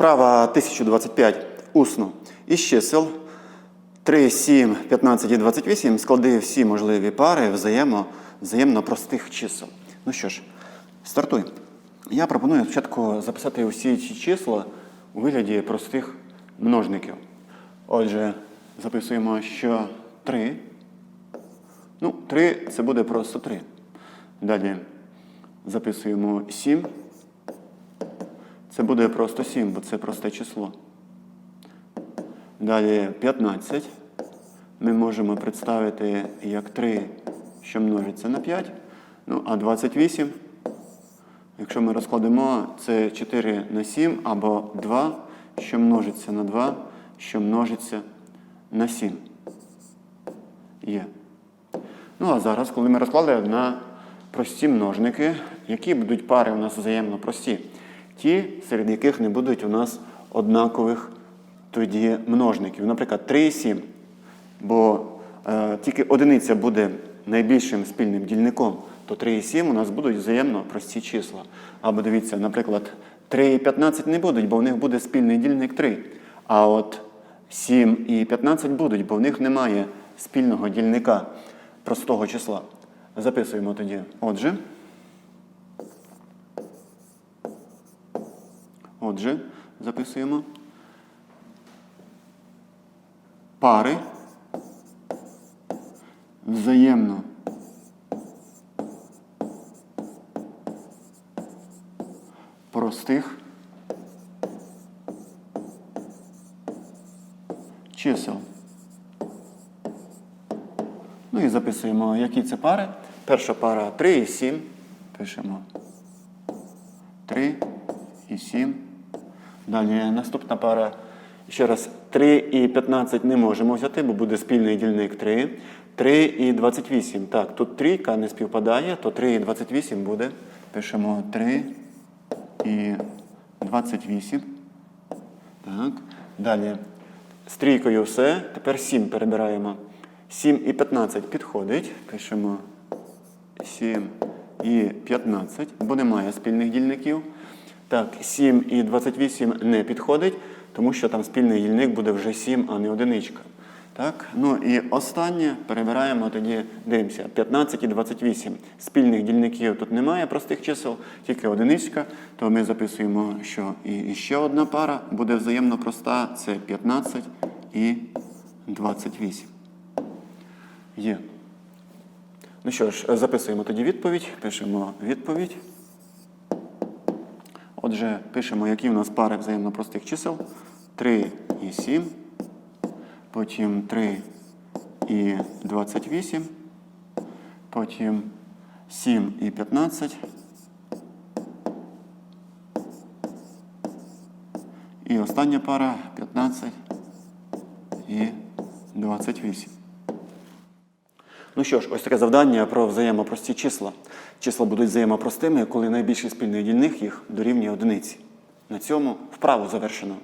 Вправа 1025 усно. Із чисел 3, 7, 15 і 28 склади всі можливі пари взаємо, взаємно простих чисел. Ну що ж, стартуй. Я пропоную спочатку записати усі ці числа у вигляді простих множників. Отже, записуємо, що 3. Ну, 3 це буде просто 3. Далі записуємо 7. Це буде просто 7, бо це просте число. Далі 15. Ми можемо представити як 3, що множиться на 5. Ну, а 28, якщо ми розкладемо, це 4 на 7 або 2, що множиться на 2, що множиться на 7. Є. Ну, а зараз, коли ми розклали на прості множники, які будуть пари у нас взаємно прості? Ті, серед яких не будуть у нас однакових тоді множників. Наприклад, 3 і 7. Бо е, тільки одиниця буде найбільшим спільним дільником, то 3 і 7 у нас будуть взаємно прості числа. Або дивіться, наприклад, 3 і 15 не будуть, бо в них буде спільний дільник 3. А от 7 і 15 будуть, бо в них немає спільного дільника простого числа. Записуємо тоді. Отже. Отже, записуємо. Пари взаємно простих чисел. Ну і записуємо, які це пари. Перша пара 3 і 7. Пишемо 3 і 7. Далі наступна пара. Ще раз, 3 і 15 не можемо взяти, бо буде спільний дільник 3. 3 і 28. Так, тут трійка не співпадає, то 3 і 28 буде. Пишемо 3 і 28. Так. Далі. З трійкою все. Тепер 7 перебираємо. 7 і 15 підходить. Пишемо 7 і 15, бо немає спільних дільників. Так, 7 і 28 не підходить, тому що там спільний дільник буде вже 7, а не одиничка. Так, ну і останнє перебираємо тоді, дивимося, 15 і 28. Спільних дільників тут немає простих чисел, тільки одиничка. То ми записуємо, що і ще одна пара буде взаємно проста, це 15 і 28. Є. Ну що ж, записуємо тоді відповідь, пишемо відповідь. Отже, пишемо, які у нас пари взаємно простих чисел. 3 і 7, потім 3 і 28, потім 7 і 15. І остання пара 15 і 28. Ну що ж, ось таке завдання про взаємопрості числа. Числа будуть взаємопростими, коли найбільший спільний дільник їх дорівнює одиниці. На цьому вправу завершено.